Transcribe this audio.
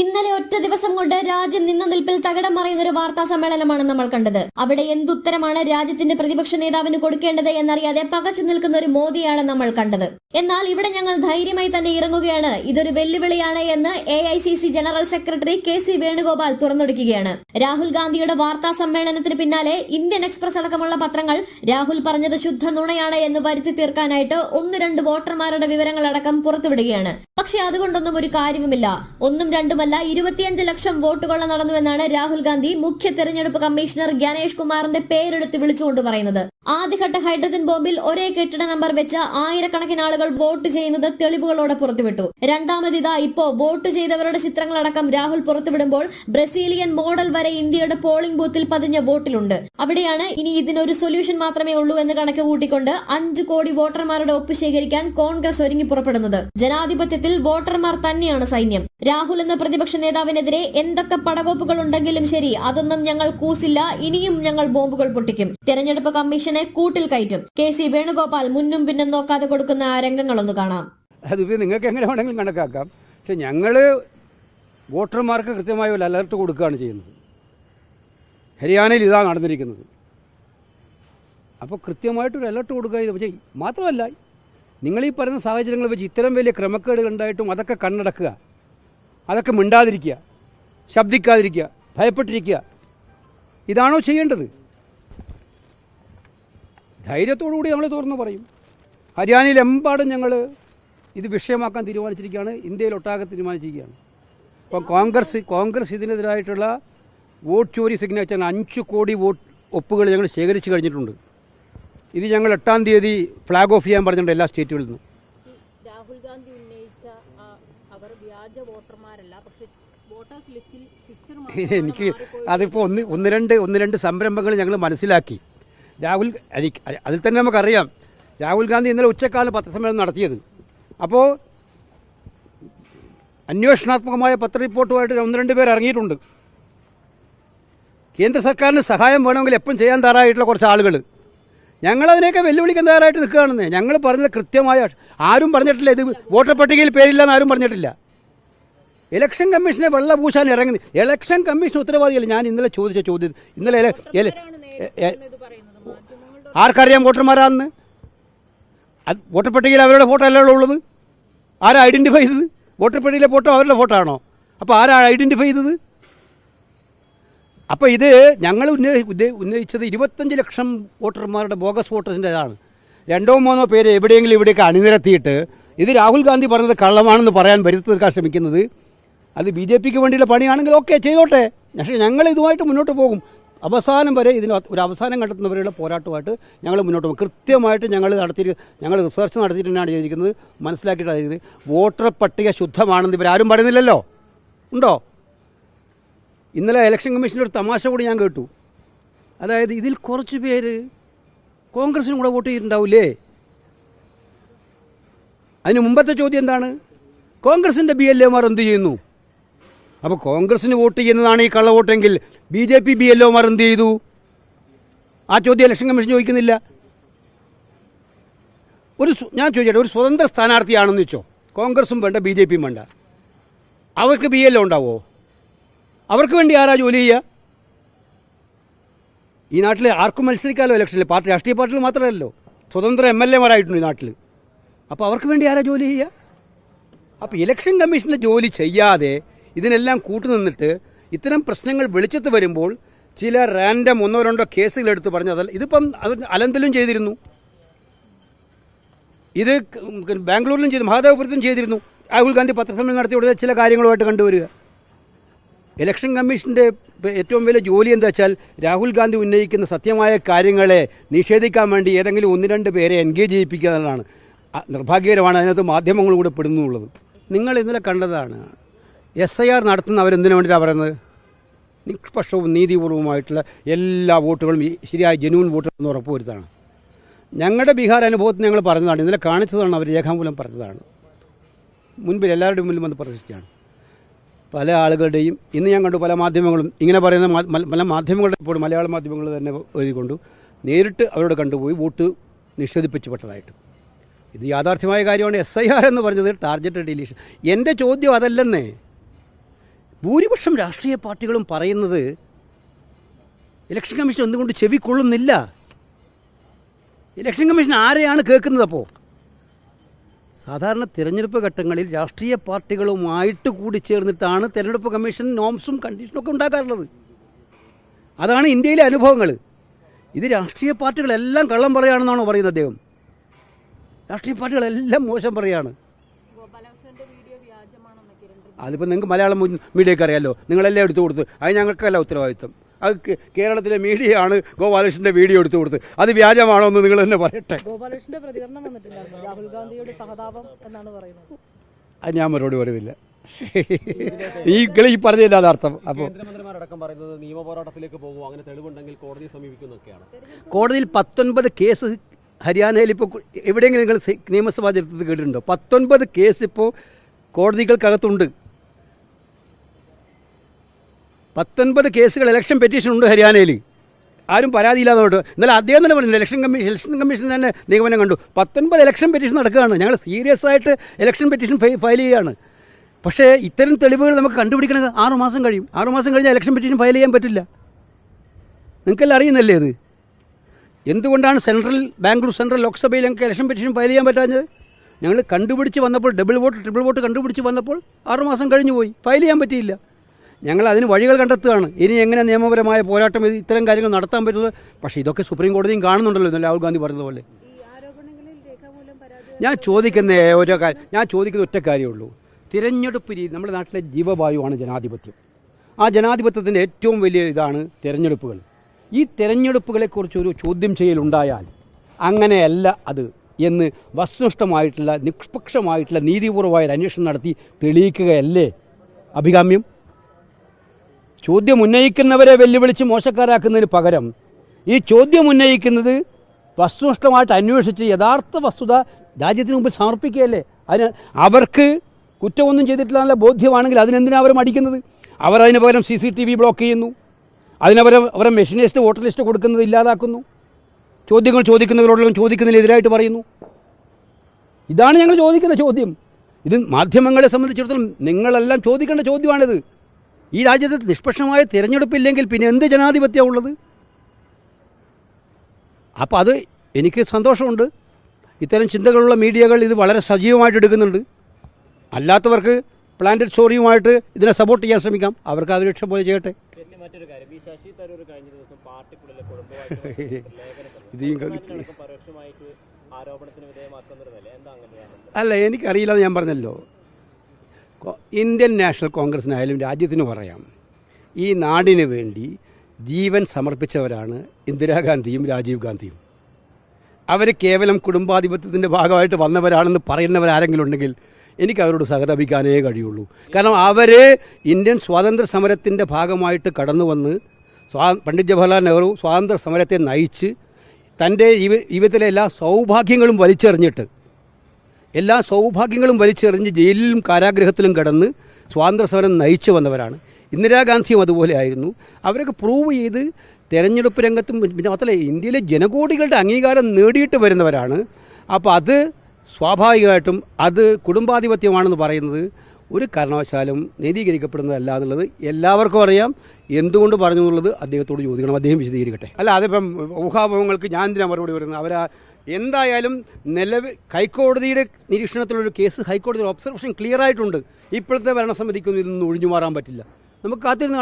ഇന്നലെ ഒറ്റ ദിവസം കൊണ്ട് രാജ്യം നിന്ന നിൽപ്പിൽ തകിടം മറിയുന്ന ഒരു വാർത്താ സമ്മേളനമാണ് നമ്മൾ കണ്ടത്. അവിടെ എന്തുത്തരമാണ് രാജ്യത്തിന്റെ പ്രതിപക്ഷ നേതാവിന് കൊടുക്കേണ്ടത് എന്നറിയാതെ പകച്ചു നിൽക്കുന്ന ഒരു മോദിയാണ് നമ്മൾ കണ്ടത്. എന്നാൽ ഇവിടെ ഞങ്ങൾ ധൈര്യമായി തന്നെ ഇറങ്ങുകയാണ്. ഇതൊരു വെല്ലുവിളിയാണ് എന്ന് A general secretary K C Venugopal തുറന്നൊടുക്കുകയാണ്. Rahul ഗാന്ധിയുടെ വാർത്താ സമ്മേളനത്തിന് പിന്നാലെ ഇന്ത്യൻ എക്സ്പ്രസ് അടക്കമുള്ള പത്രങ്ങൾ രാഹുൽ പറഞ്ഞത് ശുദ്ധ നുണയാണ് എന്ന് വരുത്തി തീർക്കാനായിട്ട് ഒന്ന് രണ്ട് വോട്ടർമാരുടെ വിവരങ്ങളടക്കം പുറത്തുവിടുകയാണ്. പക്ഷെ അതുകൊണ്ടൊന്നും ഒരു കാര്യവുമില്ല. ഒന്നും രണ്ടുമല്ല ഇരുപത്തിയഞ്ച് ലക്ഷം വോട്ടുകൊള്ള നടന്നുവെന്നാണ് രാഹുൽ ഗാന്ധി മുഖ്യ തെരഞ്ഞെടുപ്പ് കമ്മീഷണർ ഗണേഷ് കുമാറിന്റെ പേരെടുത്ത് വിളിച്ചുകൊണ്ട് പറയുന്നത്. ആദ്യഘട്ട ഹൈഡ്രജൻ ബോംബിൽ ഒരേ കെട്ടിട നമ്പർ വെച്ച് ആയിരക്കണക്കിന് ആളുകൾ വോട്ട് ചെയ്യുന്നത് തെളിവുകളോടെ പുറത്തുവിട്ടു. രണ്ടാമത് ഇതാ ഇപ്പോ വോട്ട് ചെയ്തവരുടെ ചിത്രങ്ങളടക്കം രാഹുൽ പുറത്തുവിടുമ്പോൾ ബ്രസീലിയൻ മോഡൽ വരെ ഇന്ത്യയുടെ പോളിംഗ് ബൂത്തിൽ പതിഞ്ഞ വോട്ടിലുണ്ട്. അവിടെയാണ് ഇനി ഇതിനൊരു സൊല്യൂഷൻ മാത്രമേ ഉള്ളൂ എന്ന് കണക്ക് കൂട്ടിക്കൊണ്ട് അഞ്ചു കോടി വോട്ടർമാരുടെ ഒപ്പ് ശേഖരിക്കാൻ കോൺഗ്രസ് ഒരുങ്ങി പുറപ്പെടുന്നത്. ജനാധിപത്യത്തിൽ വോട്ടർമാർ തന്നെയാണ് സൈന്യം. രാഹുൽ എന്ന പ്രതിപക്ഷ നേതാവിനെതിരെ എന്തൊക്കെ പടകോപ്പുകൾ ഉണ്ടെങ്കിലും ശരി അതൊന്നും ഞങ്ങൾ കൂസില്ല ഇനിയും ഞങ്ങൾ ബോംബുകൾ പൊട്ടിക്കും. തെരഞ്ഞെടുപ്പ് കമ്മീഷനെ കൂട്ടിൽ കയറ്റും. കെ സി വേണുഗോപാൽ മുന്നും പിന്നും നോക്കാതെ കൊടുക്കുന്ന രംഗങ്ങളൊന്ന് കാണാം. അതിപ്പോൾ നിങ്ങൾക്ക് എങ്ങനെ വേണമെങ്കിലും കണക്കാക്കാം. പക്ഷെ ഞങ്ങൾ വോട്ടർമാർക്ക് കൃത്യമായ ഒരു അലർട്ട് കൊടുക്കുകയാണ് ചെയ്യുന്നത്. ഹരിയാനയിൽ ഇതാണ് നടന്നിരിക്കുന്നത്. അപ്പോൾ കൃത്യമായിട്ടൊരു അലർട്ട് കൊടുക്കുക പക്ഷേ മാത്രമല്ല നിങ്ങൾ ഈ പറയുന്ന സാഹചര്യങ്ങൾ വെച്ച് ഇത്തരം വലിയ ക്രമക്കേടുകൾ ഉണ്ടായിട്ടും അതൊക്കെ കണ്ണടക്കുക. അതൊക്കെ മിണ്ടാതിരിക്കുക. ശബ്ദിക്കാതിരിക്കുക. ഭയപ്പെട്ടിരിക്കുക. ഇതാണോ ചെയ്യേണ്ടത്? ധൈര്യത്തോടു കൂടി ഞങ്ങൾ തുറന്നു പറയും. ഹരിയാനയിലെമ്പാടും ഞങ്ങൾ ഇത് വിഷയമാക്കാൻ തീരുമാനിച്ചിരിക്കുകയാണ്. ഇന്ത്യയിലൊട്ടാകെ തീരുമാനിച്ചിരിക്കുകയാണ്. അപ്പം കോൺഗ്രസ് കോൺഗ്രസ് ഇതിനെതിരായിട്ടുള്ള വോട്ട് ചോരി സിഗ്നേച്ചർ അഞ്ച് കോടി വോട്ട് ഒപ്പുകൾ ഞങ്ങൾ ശേഖരിച്ചു കഴിഞ്ഞിട്ടുണ്ട്. ഇത് ഞങ്ങൾ എട്ടാം തീയതി ഫ്ലാഗ് ഓഫ് ചെയ്യാൻ പറഞ്ഞിട്ടുണ്ട് എല്ലാ സ്റ്റേറ്റുകളിൽ നിന്നും. രാഹുൽ ഗാന്ധി ഉന്നയിച്ച അവർ വ്യാജ വോട്ടർമാരല്ല പക്ഷെ വോട്ടേഴ്സ് ലിസ്റ്റിൽ എനിക്ക് അതിപ്പോൾ ഒന്ന് ഒന്ന് രണ്ട് ഒന്ന് രണ്ട് സംരംഭങ്ങൾ ഞങ്ങൾ മനസ്സിലാക്കി. രാഹുൽ അതിൽ തന്നെ നമുക്കറിയാം രാഹുൽ ഗാന്ധി ഇന്നലെ ഉച്ചക്കാലം പത്രസമ്മേളനം നടത്തിയത്. അപ്പോൾ അന്വേഷണാത്മകമായ പത്ര റിപ്പോർട്ടുമായിട്ട് ഒന്ന് രണ്ട് പേർ ഇറങ്ങിയിട്ടുണ്ട്. കേന്ദ്ര സർക്കാരിന് സഹായം വേണമെങ്കിൽ എപ്പം ചെയ്യാൻ തയ്യാറായിട്ടുള്ള കുറച്ച് ആളുകൾ ഞങ്ങളതിനെയൊക്കെ വെല്ലുവിളിക്കാൻ തയ്യാറായിട്ട് നിൽക്കുകയാണെന്ന്. ഞങ്ങൾ പറഞ്ഞത് കൃത്യമായ ആരും പറഞ്ഞിട്ടില്ല ഇത് വോട്ടർ പട്ടികയിൽ പേരില്ലെന്ന് ആരും പറഞ്ഞിട്ടില്ല. ഇലക്ഷൻ കമ്മീഷനെ വെള്ള പൂശാൻ ഇറങ്ങി ഇലക്ഷൻ കമ്മീഷൻ ഉത്തരവാദിയല്ല. ഞാൻ ഇന്നലെ ചോദിച്ച ചോദ്യം ഇന്നലെ എല- എല- എ- എ- ഇത് പറയുന്നത് മാധ്യമങ്ങളുടെ ആർക്കറിയാം വോട്ടർമാരാന്ന്? അത് വോട്ടർ പട്ടികയിൽ അവരുടെ ഫോട്ടോ അല്ലല്ലോ ഉള്ളത്? ആരാ ഐഡന്റിഫൈ ചെയ്തത്? വോട്ടർ പട്ടികയിലെ ഫോട്ടോ അവരുടെ ഫോട്ടോ ആണോ അപ്പോൾ ആരാ ഐഡന്റിഫൈ ചെയ്തത്? അപ്പോൾ ഇത് ഞങ്ങൾ ഉന്നയി ഉന്നയിച്ചത് ഇരുപത്തഞ്ച് ലക്ഷം വോട്ടർമാരുടെ ബോഗസ് വോട്ടേഴ്സിന്റെതാണ് രണ്ടോ മൂന്നോ പേര് എവിടെയെങ്കിലും ഇവിടെയൊക്കെ അണിനിരത്തിയിട്ട് ഇത് രാഹുൽ ഗാന്ധി പറഞ്ഞത് കള്ളമാണെന്ന് പറയാൻ വരുത്തി തീർക്കാൻ ശ്രമിക്കുന്നത്. അത് ബി ജെ പിക്ക് വേണ്ടിയുള്ള പണിയാണെങ്കിൽ ഓക്കെ ചെയ്തോട്ടെ. പക്ഷേ ഞങ്ങൾ ഇതുമായിട്ട് മുന്നോട്ട് പോകും. അവസാനം വരെ ഇതിന് ഒരു അവസാനം കണ്ടെത്തുന്നവരെയുള്ള പോരാട്ടമായിട്ട് ഞങ്ങൾ മുന്നോട്ട് പോകും. കൃത്യമായിട്ട് ഞങ്ങൾ നടത്തി ഞങ്ങൾ റിസർച്ച് നടത്തിയിട്ടാണ് ചെയ്തിരിക്കുന്നത്. മനസ്സിലാക്കിയിട്ടാണ് ചെയ്തത് വോട്ടർ പട്ടിക ശുദ്ധമാണെന്ന് ഇവരാരും പറയുന്നില്ലല്ലോ. ഉണ്ടോ? ഇന്നലെ ഇലക്ഷൻ കമ്മീഷന്റെ ഒരു തമാശ കൂടി ഞാൻ കേട്ടു. അതായത് ഇതിൽ കുറച്ച് പേര് കോൺഗ്രസിനും കൂടെ വോട്ട് ചെയ്തിട്ടുണ്ടാവില്ലേ? അതിന് മുമ്പത്തെ ചോദ്യം എന്താണ്? കോൺഗ്രസിന്റെ ബി എൽ എമാർ എന്ത് ചെയ്യുന്നു? അപ്പോൾ കോൺഗ്രസിന് വോട്ട് ചെയ്യുന്നതാണ് ഈ കള്ള വോട്ടെങ്കിൽ B J P B L Mar എന്ത് ചെയ്തു? ആ ചോദ്യം ഇലക്ഷൻ കമ്മീഷൻ ചോദിക്കുന്നില്ല. ഒരു ഞാൻ ചോദിച്ചോട്ടെ ഒരു സ്വതന്ത്ര സ്ഥാനാർത്ഥിയാണെന്ന് വെച്ചോ. കോൺഗ്രസും വേണ്ട ബി ജെ പിയും വേണ്ട. അവർക്ക് ബി എൽ ഉണ്ടാവോ? അവർക്ക് വേണ്ടി ആരാ ജോലി ചെയ്യുക? ഈ നാട്ടിൽ ആർക്കും മത്സരിക്കാമല്ലോ ഇലക്ഷനിൽ? പാർട്ടി രാഷ്ട്രീയ പാർട്ടികൾ മാത്രമല്ലല്ലോ. സ്വതന്ത്ര എം എൽ എമാരായിട്ടുണ്ട് ഈ നാട്ടിൽ അപ്പോൾ അവർക്ക് വേണ്ടി ആരാ ജോലി ചെയ്യുക? അപ്പോൾ ഇലക്ഷൻ കമ്മീഷനിലെ ജോലി ചെയ്യാതെ ഇതിനെല്ലാം കൂട്ടുനിന്നിട്ട് ഇത്തരം പ്രശ്നങ്ങൾ വെളിച്ചത്ത് വരുമ്പോൾ ചില റാൻഡം ഒന്നോ രണ്ടോ കേസുകൾ എടുത്ത് പറഞ്ഞു അതല്ല ഇതിപ്പം അലന്തലും ചെയ്തിരുന്നു. ഇത് ബാംഗ്ലൂരിലും ചെയ്തു മഹാദേവപുരത്തും ചെയ്തിരുന്നു. രാഹുൽ ഗാന്ധി പത്രസമ്മേളനം നടത്തി ഉടനെ ചില കാര്യങ്ങളുമായിട്ട് കണ്ടുവരിക. ഇലക്ഷൻ കമ്മീഷന്റെ ഏറ്റവും വലിയ ജോലി എന്താ വെച്ചാൽ രാഹുൽ ഗാന്ധി ഉന്നയിക്കുന്ന സത്യമായ കാര്യങ്ങളെ നിഷേധിക്കാൻ വേണ്ടി ഏതെങ്കിലും ഒന്ന് രണ്ട് പേരെ എൻഗേജ് ചെയ്യിപ്പിക്കുക എന്നുള്ളതാണ്. ആ, നിർഭാഗ്യകരമാണ് അതിനകത്ത് മാധ്യമങ്ങളും കൂടെ പെടുന്നുള്ളത്. നിങ്ങൾ ഇന്നലെ കണ്ടതാണ് എസ് ഐ ആർ നടത്തുന്ന അവരെന്തിനു വേണ്ടിയിട്ടാണ് പറയുന്നത്? നിഷ്പക്ഷവും നീതിപൂർവമായിട്ടുള്ള എല്ലാ വോട്ടുകളും ശരിയായ ജനുവൻ വോട്ടുകളെന്ന് ഉറപ്പുവരുത്താണ്. ഞങ്ങളുടെ ബീഹാർ അനുഭവത്തിൽ ഞങ്ങൾ പറഞ്ഞതാണ്. ഇന്നലെ കാണിച്ചതാണ് അവർ രേഖാമൂലം പറഞ്ഞതാണ്. മുൻപിൽ എല്ലാവരുടെയും മുന്നിൽ വന്ന് പ്രദർശിക്കുകയാണ് പല ആളുകളുടെയും ഇന്ന് ഞാൻ കണ്ടു പല മാധ്യമങ്ങളും ഇങ്ങനെ പറയുന്ന പല മാധ്യമങ്ങളുടെ ഇപ്പോൾ മലയാള മാധ്യമങ്ങൾ തന്നെ എഴുതിക്കൊണ്ടു നേരിട്ട് അവരോട് കണ്ടുപോയി വോട്ട് നിഷേധിപ്പിച്ചപ്പെട്ടതായിട്ട് ഇത് യാഥാർത്ഥ്യമായ കാര്യമാണ്. എസ് ഐ ആർ എന്ന് പറഞ്ഞത് ടാർജറ്റ് ഡിലീഷൻ. എന്റെ ചോദ്യം അതല്ലെന്നേ. ഭൂരിപക്ഷം രാഷ്ട്രീയ പാർട്ടികളും പറയുന്നത് ഇലക്ഷൻ കമ്മീഷൻ എന്തുകൊണ്ട് ചെവിക്കൊള്ളുന്നില്ല ഇലക്ഷൻ കമ്മീഷൻ ആരെയാണ് കേൾക്കുന്നത് അപ്പോൾ സാധാരണ തിരഞ്ഞെടുപ്പ് ഘട്ടങ്ങളിൽ രാഷ്ട്രീയ പാർട്ടികളുമായിട്ട് കൂടി ചേർന്നിട്ടാണ് തിരഞ്ഞെടുപ്പ് കമ്മീഷൻ നോംസും കണ്ടീഷനും ഒക്കെ ഉണ്ടാക്കാറുള്ളത്. അതാണ് ഇന്ത്യയിലെ അനുഭവങ്ങൾ. ഇത് രാഷ്ട്രീയ പാർട്ടികളെല്ലാം കള്ളം പറയുകയാണെന്നാണോ പറയുന്നത് അദ്ദേഹം? രാഷ്ട്രീയ പാർട്ടികളെല്ലാം മോശം പറയുകയാണ് ഗോപാലകൃഷ്ണന്റെ വീഡിയോ വ്യാജമാണെന്ന് കിരൺ റിജിജു അതിപ്പോൾ നിങ്ങൾക്ക് മലയാളം മീഡിയക്ക് അറിയാമല്ലോ നിങ്ങളെല്ലാം എടുത്തു കൊടുത്ത്. അത് ഞങ്ങൾക്കല്ല ഉത്തരവാദിത്വം. അത് കേരളത്തിലെ കേരളത്തിലെ മീഡിയയാണ് ഗോപാലകൃഷ്ണന്റെ വീഡിയോ എടുത്തു കൊടുത്ത്. അത് വ്യാജമാണോ എന്ന് നിങ്ങൾ തന്നെ പറയട്ടെ. ഗോപാലകൃഷ്ണന്റെ പ്രതികരണം വന്നിട്ടുണ്ടായിരുന്നു രാഹുൽ ഗാന്ധിയുടെ സഹതാപം എന്നാണ് പറയുന്നത്. അത് ഞാൻ മറുപടി പറയുന്നില്ല. ഈ കിളി ഈ പറഞ്ഞതിന്റെ അതാർത്ഥം അപ്പോൾ കേന്ദ്രമന്ത്രിമാരടക്കം പറയുന്നത് നിയമപോരാട്ടത്തിലേക്ക് പോകും അങ്ങനെ തെളിവുണ്ടെങ്കിൽ കോടതിയെ സമീപിക്കുന്നൊക്കെയാണ്. കോടതിയിൽ പത്തൊൻപത് കേസ് ഹരിയാനയിൽ ഇപ്പോൾ എവിടെയെങ്കിലും നിങ്ങൾ നിയമസഭാ ചരിത്രത്തിൽ കേട്ടിട്ടുണ്ടോ? പത്തൊൻപത് കേസ് ഇപ്പോൾ കോടതികൾക്കകത്തുണ്ട്. പത്തൊൻപത് കേസുകൾ ഇലക്ഷൻ പെറ്റീഷൻ ഉണ്ട് ഹരിയാനയിൽ ആരും പരാതിയില്ലാതെ തൊട്ട് ഇന്നലെ അദ്ദേഹം തന്നെ പറഞ്ഞു ഇലക്ഷൻ കമ്മീഷൻ ഇലക്ഷൻ കമ്മീഷൻ തന്നെ നിഗമനം കണ്ടു. പത്തൊൻപത് ഇലക്ഷൻ പെറ്റീഷൻ നടക്കുകയാണ്. ഞങ്ങൾ സീരിയസ് ആയിട്ട് ഇലക്ഷൻ പെറ്റീഷൻ ഫയൽ ചെയ്യുകയാണ്. പക്ഷേ ഇത്തരം തെളിവുകൾ നമുക്ക് കണ്ടുപിടിക്കണത് ആറു മാസം കഴിയും. ആറു മാസം കഴിഞ്ഞാൽ ഇലക്ഷൻ പെറ്റീഷൻ ഫയൽ ചെയ്യാൻ പറ്റില്ല. നിങ്ങൾക്കെല്ലാം അറിയുന്നല്ലേ അത് എന്തുകൊണ്ടാണ് സെൻട്രൽ ബാംഗ്ലൂർ സെൻട്രൽ ലോക്സഭയിൽ ഞങ്ങൾക്ക് ഇലക്ഷൻ പെറ്റീഷൻ ഫയൽ ചെയ്യാൻ പറ്റാഞ്ഞത്? ഞങ്ങൾ കണ്ടുപിടിച്ച് വന്നപ്പോൾ ഡബിൾ വോട്ട് ട്രിപ്പിൾ വോട്ട് കണ്ടുപിടിച്ച് വന്നപ്പോൾ ആറുമാസം കഴിഞ്ഞു പോയി ഫയൽ ചെയ്യാൻ പറ്റിയില്ല. ഞങ്ങൾ അതിന് വഴികൾ കണ്ടെത്തുകയാണ്. ഇനി എങ്ങനെ നിയമപരമായ പോരാട്ടം ഇത് ഇത്തരം കാര്യങ്ങൾ നടത്താൻ പറ്റുന്നത്? പക്ഷേ ഇതൊക്കെ സുപ്രീം കോടതിയും കാണുന്നുണ്ടല്ലോ രാഹുൽ ഗാന്ധി പറഞ്ഞതുപോലെ ഞാൻ ചോദിക്കുന്ന ഓരോ കാര്യം ഞാൻ ചോദിക്കുന്ന ഒറ്റ കാര്യമുള്ളൂ. തിരഞ്ഞെടുപ്പ് രീതി നമ്മുടെ നാട്ടിലെ ജീവവായുവാണ് ജനാധിപത്യം. ആ ജനാധിപത്യത്തിന്റെ ഏറ്റവും വലിയ ഇതാണ് തിരഞ്ഞെടുപ്പുകൾ. ഈ തിരഞ്ഞെടുപ്പുകളെക്കുറിച്ച് ഒരു ചോദ്യം ചെയ്യലുണ്ടായാൽ അങ്ങനെയല്ല അത് എന്ന് വസ്തുനിഷ്ഠമായിട്ടുള്ള നിഷ്പക്ഷമായിട്ടുള്ള നീതിപൂർവമായ അന്വേഷണം നടത്തി തെളിയിക്കുകയല്ലേ? അഭികാമ്യം? ചോദ്യം ഉന്നയിക്കുന്നവരെ വെല്ലുവിളിച്ച് മോശക്കാരാക്കുന്നതിന് പകരം ഈ ചോദ്യം ഉന്നയിക്കുന്നത് വസ്തുനിഷ്ഠമായിട്ട് അന്വേഷിച്ച് യഥാർത്ഥ വസ്തുത രാജ്യത്തിന് മുമ്പ് സമർപ്പിക്കുകയല്ലേ? അതിന് അവർക്ക് കുറ്റമൊന്നും ചെയ്തിട്ടില്ല ബോധ്യമാണെങ്കിൽ അതിനെന്തിനാണ് അവർ മടിക്കുന്നത്? അവർ അതിന് പകരം C C T V block ചെയ്യുന്നു. അതിനവരെ അവരെ മെഷീനിസ്റ്റ് വോട്ടർ ലിസ്റ്റ് കൊടുക്കുന്നത് ഇല്ലാതാക്കുന്നു. ചോദ്യങ്ങൾ ചോദിക്കുന്നവരോടെല്ലാം ചോദിക്കുന്നതിനെതിരായിട്ട് പറയുന്നു. ഇതാണ് ഞങ്ങൾ ചോദിക്കുന്ന ചോദ്യം. ഇത് മാധ്യമങ്ങളെ സംബന്ധിച്ചിടത്തോളം നിങ്ങളെല്ലാം ചോദിക്കേണ്ട ചോദ്യമാണിത്. ഈ രാജ്യത്ത് നിഷ്പക്ഷമായ തിരഞ്ഞെടുപ്പില്ലെങ്കിൽ പിന്നെ എന്ത് ജനാധിപത്യമാണ് ഉള്ളത്? അപ്പോൾ അത് എനിക്ക് സന്തോഷമുണ്ട്. ഇത്തരം ചിന്തകളുള്ള മീഡിയകൾ ഇത് വളരെ സജീവമായിട്ട് എടുക്കുന്നുണ്ട്. അല്ലാത്തവർക്ക് പ്ലാന്റഡ് സ്റ്റോറിയുമായിട്ട് ഇതിനെ സപ്പോർട്ട് ചെയ്യാൻ ശ്രമിക്കാം. അവർക്ക് അത് രക്ഷ പോലെ ചെയ്യട്ടെ. അല്ല എനിക്കറിയില്ല എന്ന് ഞാൻ പറഞ്ഞല്ലോ. ഇന്ത്യൻ നാഷണൽ കോൺഗ്രസിനായാലും രാജ്യത്തിന് പറയാം ഈ നാടിന് വേണ്ടി ജീവൻ സമർപ്പിച്ചവരാണ് ഇന്ദിരാഗാന്ധിയും രാജീവ് ഗാന്ധിയും. അവർ കേവലം കുടുംബാധിപത്യത്തിന്റെ ഭാഗമായിട്ട് വന്നവരാണെന്ന് പറയുന്നവരാരെങ്കിലും ഉണ്ടെങ്കിൽ എനിക്ക് അവരോട് സഹതപിക്കാനേ കഴിയുള്ളൂ. കാരണം അവർ ഇന്ത്യൻ സ്വാതന്ത്ര്യ സമരത്തിന്റെ ഭാഗമായിട്ട് കടന്നു വന്ന് സ്വാ പണ്ഡിറ്റ് ജവഹർലാൽ നെഹ്റു സ്വാതന്ത്ര്യ സമരത്തെ നയിച്ച് തന്റെ ജീവിതത്തിലെ എല്ലാ സൗഭാഗ്യങ്ങളും വലിച്ചെറിഞ്ഞിട്ട് എല്ലാ സൗഭാഗ്യങ്ങളും വലിച്ചെറിഞ്ഞ് ജയിലിലും കാരാഗ്രഹത്തിലും കടന്ന് സ്വാതന്ത്ര്യ സമരം നയിച്ചു വന്നവരാണ്. ഇന്ദിരാഗാന്ധിയും അതുപോലെ ആയിരുന്നു. അവരൊക്കെ പ്രൂവ് ചെയ്ത് തെരഞ്ഞെടുപ്പ് രംഗത്തും പിന്നെ മാത്രമല്ല ഇന്ത്യയിലെ ജനകോടികളുടെ അംഗീകാരം നേടിയിട്ട് വരുന്നവരാണ്. അപ്പോൾ അത് സ്വാഭാവികമായിട്ടും അത് കുടുംബാധിപത്യമാണെന്ന് പറയുന്നത് ഒരു കാരണവശാലും നീതീകരിക്കപ്പെടുന്നതല്ല എന്നുള്ളത് എല്ലാവർക്കും അറിയാം. എന്തുകൊണ്ട് പറഞ്ഞു എന്നുള്ളത് അദ്ദേഹത്തോട് ചോദിക്കണം. അദ്ദേഹം വിശദീകരിക്കട്ടെ. അല്ല അതിപ്പം ഊഹാഭവങ്ങൾക്ക് ഞാൻ എന്തിനാണ് മറുപടി പറയുന്നത്? അവരാ എന്തായാലും നിലവിൽ ഹൈക്കോടതിയുടെ നിരീക്ഷണത്തിലൊരു കേസ് ഹൈക്കോടതിയുടെ ഒബ്സർവേഷൻ ക്ലിയർ ആയിട്ടുണ്ട് ഇപ്പോഴത്തെ ഭരണസമിതിക്കൊന്നും ഇതൊന്നും ഒഴിഞ്ഞു മാറാൻ പറ്റില്ല നമുക്ക് കാത്തിരുന്ന്.